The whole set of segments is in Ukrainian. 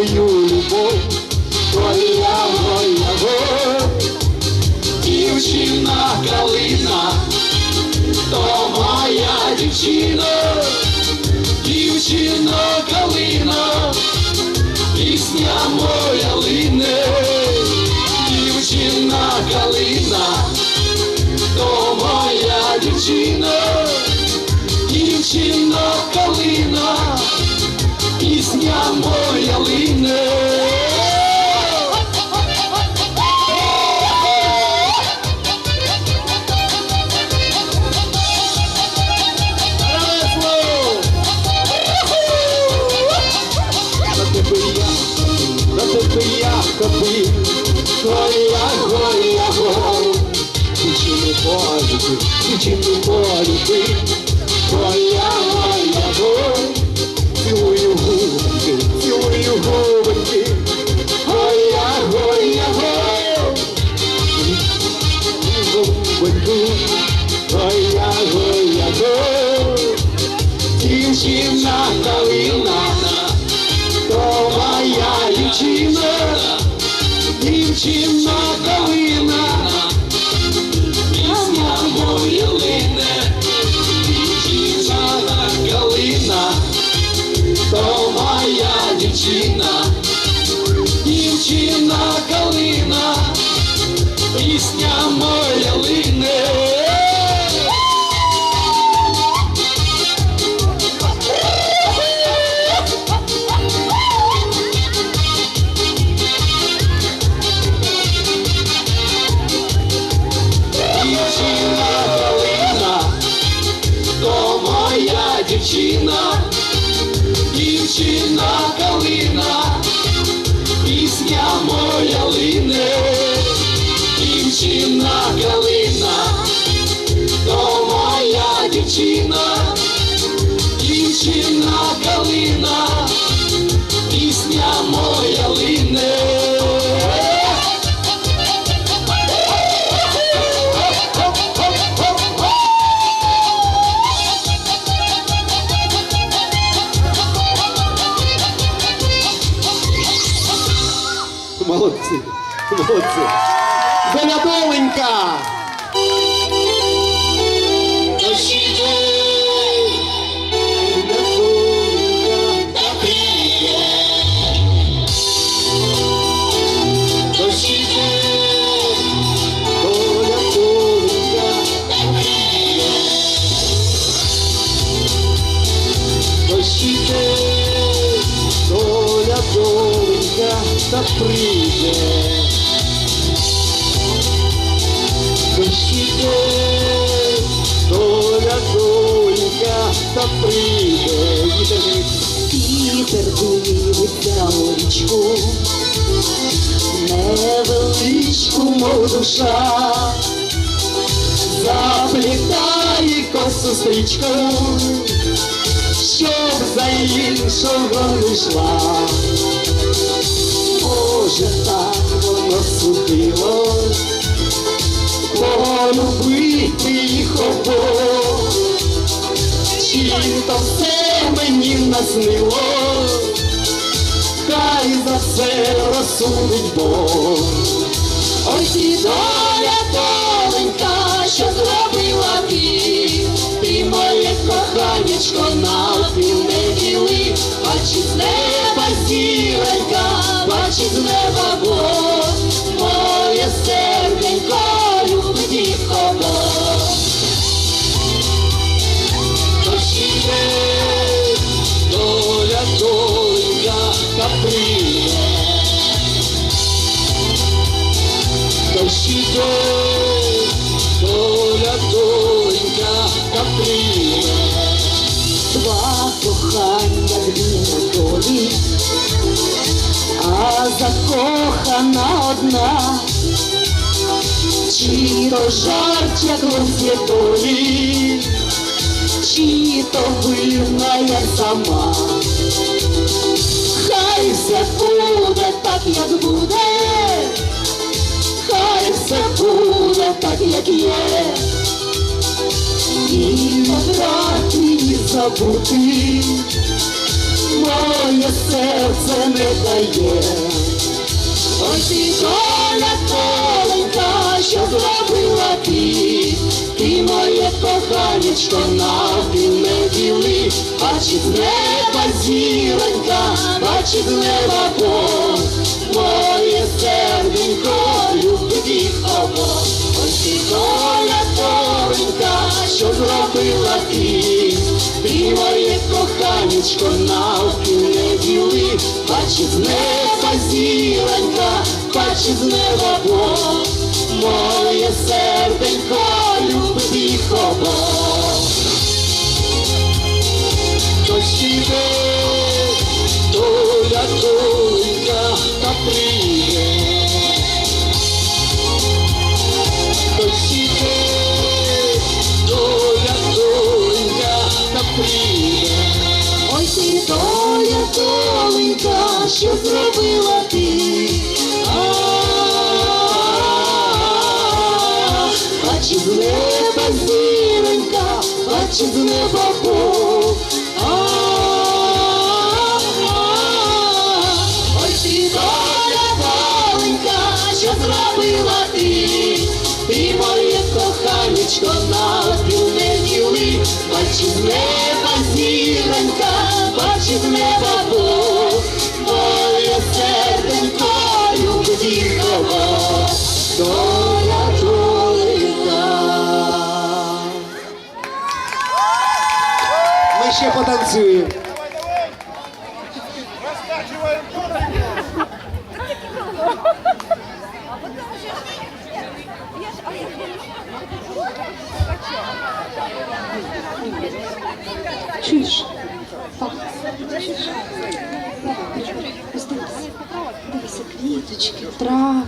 твою любов, твоя моя воля. Дівчина калина, то моя дівчина, дівчина калина, пісня моя лине, дівчина калина, то моя дівчина, дівчина калина, пісня моя лине. За тебе я, за тебе я ходив, твоя гоя гой. Губки, гоя гоя гой. Губки, гоя гоя гой. Дівчина калина, то моя дівчина, дівчина дівчина калина, пісня моя лине, дівчина калина, то моя дівчина, дівчина калина, та прийде. Дощіте, доля доленька та прийде. Вітер дивиться у річку, невеличку, мов душа, Заплітає косу стрічку Щоб за іншого не йшла Може так воно судилось полюбити їх обох, чи то все мені наснило, хай за все розсудить Бог. Ой, ти доля доленька, що зробила ти, ти моє коханечко навпіл не діли, бачить з неба зіленька, бачить з неба Бог, закохана одна, Чи то жарт, як лузє долі, чи то винна я сама. Хай все буде так, як буде, хай все буде так, як є. І втрати і забути, моє серце не дає. Ой і доля доленька, що зробила ти, ти моє коханечко навпіл не діли, бачить з неба зіронька, бачить з неба Бог, моє серденько любить обох. Ти доля доленька, що зробила ти моє коханечко навпіл не діли, бачить з неба зіронька, бачить з неба Бог, моє серденько любить їх обох. Хтось іде, доля доленька що зробила ти? А, Бачить з неба зіронька, бачить з неба Бог. Ой ти доля доленька, що зробила ти? Ти моє коханечко навпіл не діли, бачить з неба зіронька, бачить з неба Бог, ще потанцюємо. Чуєш? Пах, чуєш? Дивися, квіточки, трави.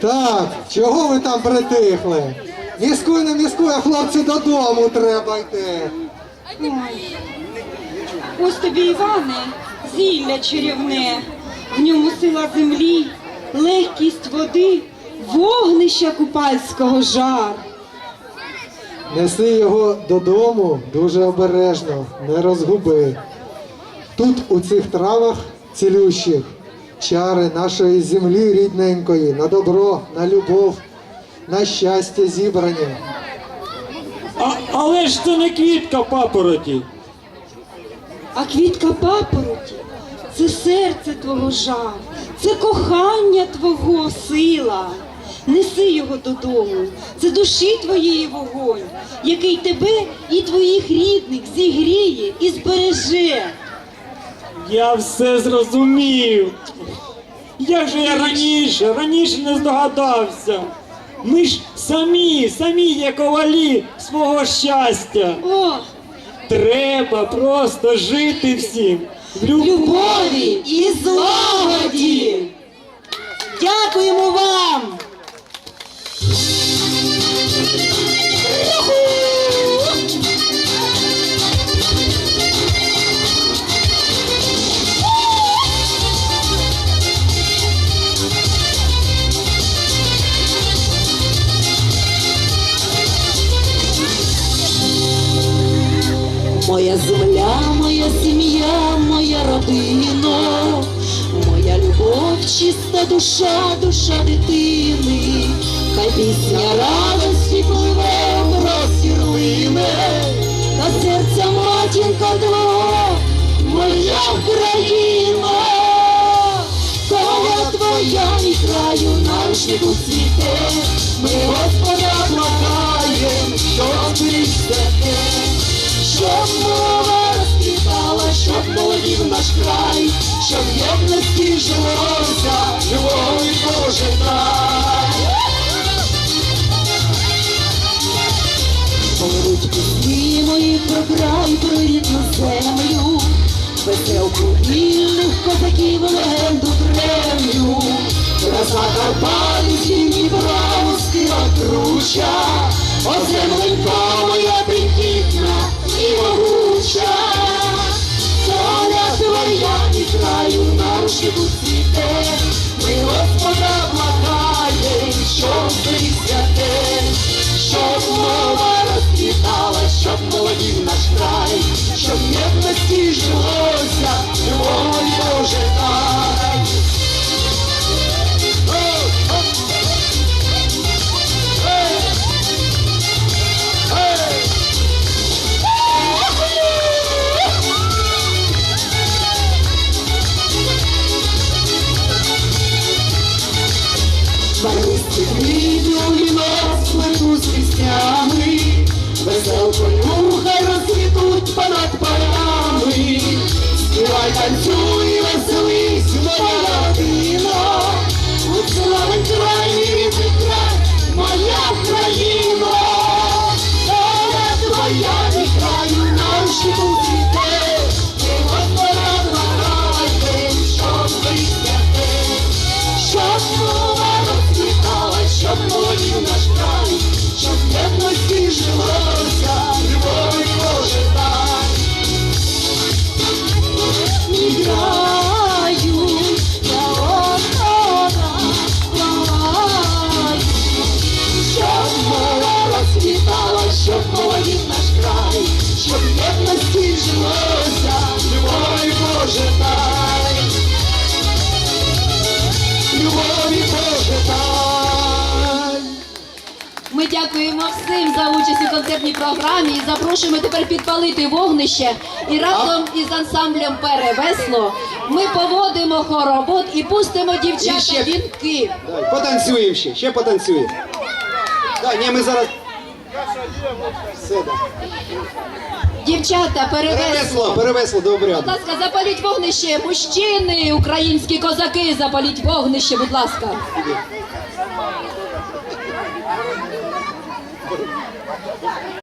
Так, чого ви там притихли? Міскуй не міскуй, а хлопці додому треба йти. Ой. Ось тобі, Іване, зілля чарівне, в ньому сила землі, легкість води, вогнища купальського жар. Неси його додому дуже обережно, не розгуби. Тут у цих травах цілющих чари нашої землі рідненької, на добро, на любов, на щастя зібрані. А, але ж це не квітка папороті. А квітка папороті це серце твого жар, це кохання твого сила. Неси його додому, це душі твоєї вогонь, який тебе і твоїх рідних зігріє і збереже. Я все зрозумів. Як же я раніше, раніше не здогадався. Ми ж самі, самі є ковалі свого щастя. О, Треба просто жити всім. В любові. і злагоді. Дякуємо вам! Моя земля, моя сім'я, моя родина, моя любов, чиста душа, душа дитини, хай пісня радості пливе в розсірлине, та серця матінка твого, моя Україна, Коля твоя і краю наш у цвіте, ми Господа благаєм, що скрізь те. Щоб мова розквітала, щоб молодів наш край, щоб єдності жилося, любові Боже дай. Поверуть пісні мої про край, про рідну землю, веселку вільних козаків, легенду древню, краса Карпатські Дніпра, Ускила круча, о земленько моя тендітна Oh, дякуємо всім за участь у концертній програмі і запрошуємо тепер підпалити вогнище. І разом із ансамблем Перевесло ми поводимо хоровод і пустимо І дівчата ще- вінки. Давай, потанцюємо ще, ще потанцюємо. Так, ні, ми зараз. Все, да. Дівчата, перевесло. Перевесло, перевесло до Будь обряду. ласка, запаліть вогнище. Мужчини, українські козаки, запаліть вогнище, будь ласка.